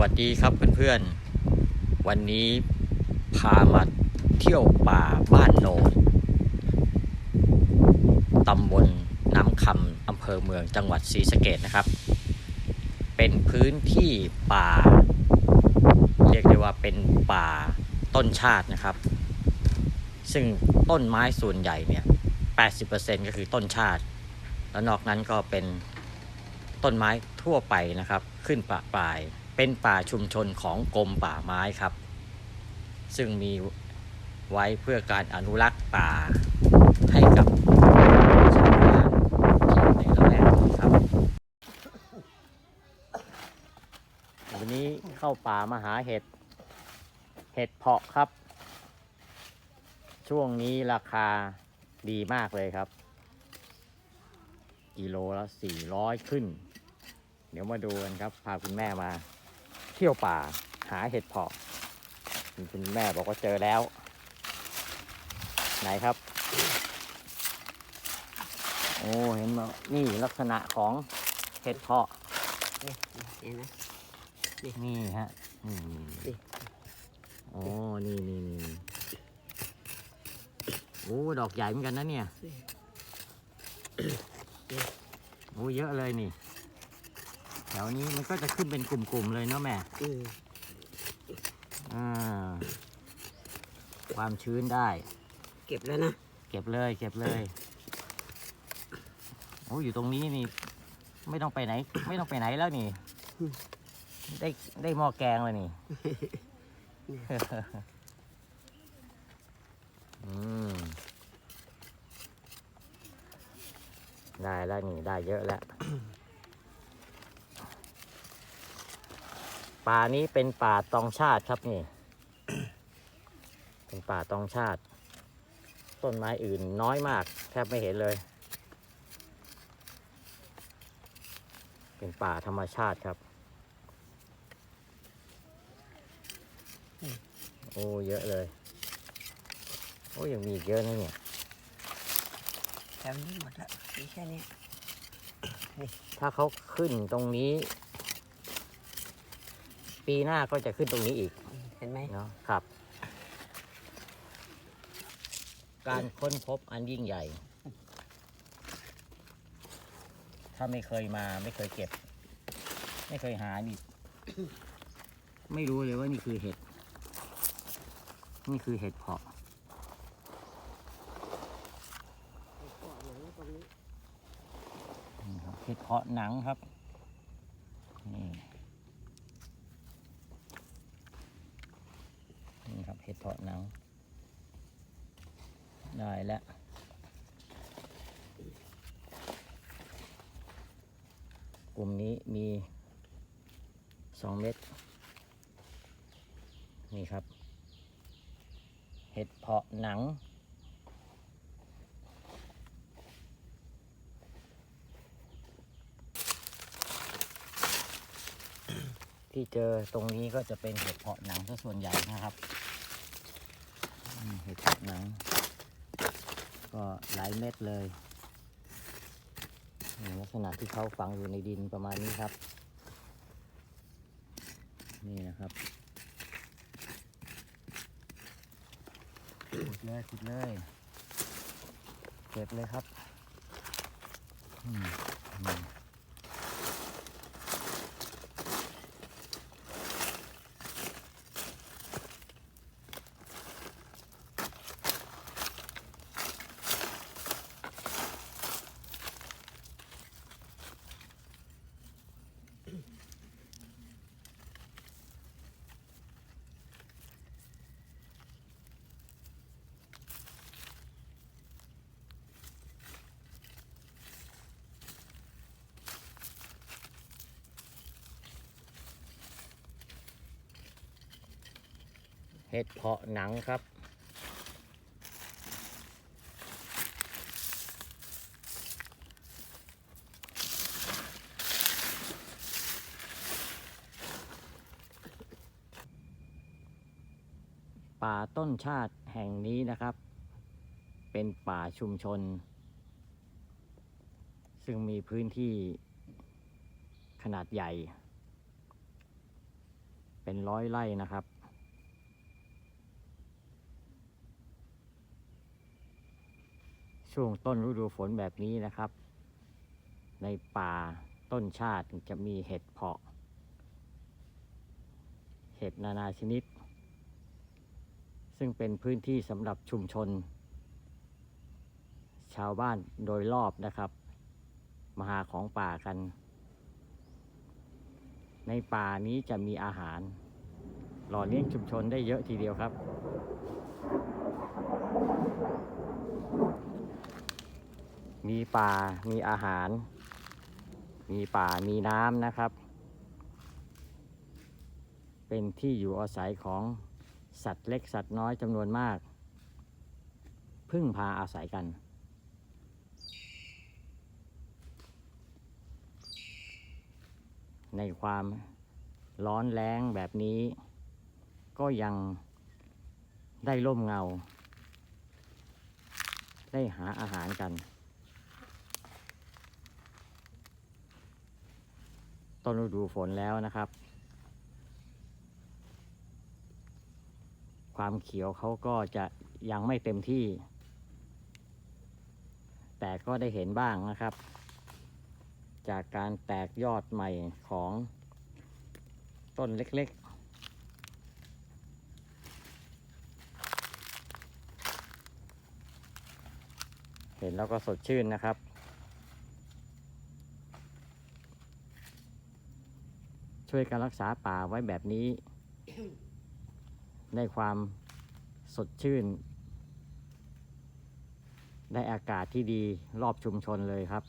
วัสดีครับเพื่อนๆ วันนี้พามาเที่ยวป่าบ้านโนนตำบลน้ำคำอำเภอเมืองจังหวัดศรีสะเกดนะครับ เป็นพื้นที่ป่า เรียกได้ว่าเป็นป่าต้นชาตินะครับ ซึ่งต้นไม้ส่วนใหญ่เนี่ย 80%ก็คือต้นชาติ แล้วนอกนั้นก็เป็น ต้นไม้ทั่วไปนะครับ ขึ้นป่าปลาย เป็นป่าชุมชนของกรมป่าไม้ครับ ซึ่งมีไว้เพื่อการอนุรักษ์ป่าให้กับชาวบ้านที่ในละแวกนี้ครับ วันนี้เข้าป่ามาหาเห็ด เห็ดเพาะครับ ช่วงนี้ราคาดีมากเลยครับ กิโลละสี่ร้อยขึ้น เดี๋ยวมาดูกันครับ พาคุณแม่มา เที่ยวป่าหาเห็ดเพาะคุณแม่บอกว่าเจอแล้ว ไหนครับ โอ้เห็นไหมนี่ลักษณะของเห็ดเพาะเนี่เห็นไหมนี่ฮะนี่โอ้นี่นี่นี่โอ้ดอกใหญ่เหมือนกันนะเนี่ยโอ้เยอะเลยนี่ ถวนี้มันก็จะขึ้นเป็นกลุ่มๆเลยเนาะแม่อืมอ่าความชื้นได้ เก็บแล้วนะ เก็บเลย เก็บเลยโอ้อยู่ตรงนี้นี่ ไม่ต้องไปไหน ไม่ต้องไปไหนแล้วนี่ ได้ได้หม้อแกงเลยนี่ อืมได้แล้วนี่ ได้เยอะแล้ว ป่านี้เป็นป่าตองชาติครับนี่ เป็นป่าตองชาติ ต้นไม้อื่นน้อยมาก แทบไม่เห็นเลย เป็นป่าธรรมชาติครับ โอ้เยอะเลย โอ้ยังมีอีกเยอะนะเนี่ยแถวนี้หมดละมีแค่นี้ถ้าเขาขึ้นตรงนี้ ปีหน้าก็จะขึ้นตรงนี้อีกเห็นไหมเนาะครับ การค้นพบอันยิ่งใหญ่ ถ้าไม่เคยมาไม่เคยเก็บ ไม่เคยหานี่ ไม่รู้เลยว่านี่คือเห็ด นี่คือเห็ดเพาะนี่ครับเห็ดเพาะหนังครับนี่ นี่ครับเห็ดเพาะหนัง ได้แล้วกลุ่มนี้มีสองเม็ดนี่ครับ เห็ดเพาะหนัง ที่เจอตรงนี้ก็จะเป็นเห็ดเพาะหนังซะส่วนใหญ่นะครับ เห็ดหนัง ก็หลายเม็ดเลยนี่ลักษณะที่เขาฝังอยู่ในดินประมาณนี้ครับ นี่นะครับขุดเลยขุดเลยเก็บเลยครับ อืม เห็ดเพาะหนังครับ ป่าต้นชาติแห่งนี้นะครับ เป็นป่าชุมชน ซึ่งมีพื้นที่ขนาดใหญ่ เป็นร้อยไร่นะครับ ช่วงต้นฤดูฝนแบบนี้นะครับ ในป่าต้นชาติจะมีเห็ดเพาะ เห็ดนานาชนิด ซึ่งเป็นพื้นที่สำหรับชุมชน ชาวบ้านโดยรอบนะครับ มาหาของป่ากัน ในป่านี้จะมีอาหาร หล่อเลี้ยงชุมชนได้เยอะทีเดียวครับ มีป่ามีอาหาร มีป่ามีน้ำนะครับ เป็นที่อยู่อาศัยของสัตว์เล็กสัตว์น้อยจำนวนมาก พึ่งพาอาศัยกัน ในความร้อนแรงแบบนี้ ก็ยังได้ร่มเงา ได้หาอาหารกัน ต้นฤดูฝนแล้วนะครับ ความเขียวเขาก็จะยังไม่เต็มที่ แต่ก็ได้เห็นบ้างนะครับ จากการแตกยอดใหม่ของต้นเล็กๆเห็นแล้วก็สดชื่นนะครับ ช่วยกันรักษาป่าไว้แบบนี้ ได้ความสดชื่น ได้อากาศที่ดีรอบชุมชนเลยครับ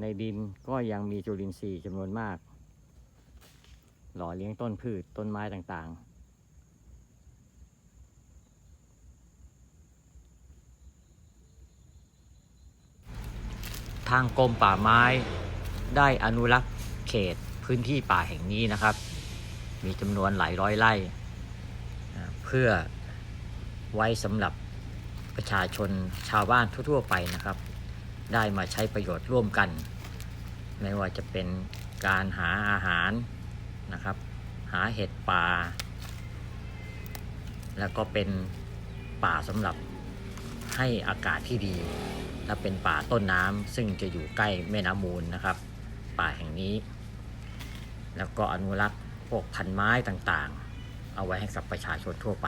ในดินก็ยังมีจุลินทรีย์จำนวนมาก หล่อเลี้ยงต้นพืชต้นไม้ต่างๆ ทางกรมป่าไม้ได้อนุรักษ์เขตพื้นที่ป่าแห่งนี้นะครับ มีจำนวนหลายร้อยไร่ เพื่อไว้สำหรับประชาชนชาวบ้านทั่วๆไปนะครับ ได้มาใช้ประโยชน์ร่วมกัน ไม่ว่าจะเป็นการหาอาหารนะครับ หาเห็ดป่า แล้วก็เป็นป่าสำหรับให้อากาศที่ดี และเป็นป่าต้นน้ำซึ่งจะอยู่ใกล้แม่น้ำมูลนะครับ ป่าแห่งนี้ แล้วก็อนุรักษ์พวกพันไม้ต่างๆ เอาไว้ให้กับประชาชนทั่วไป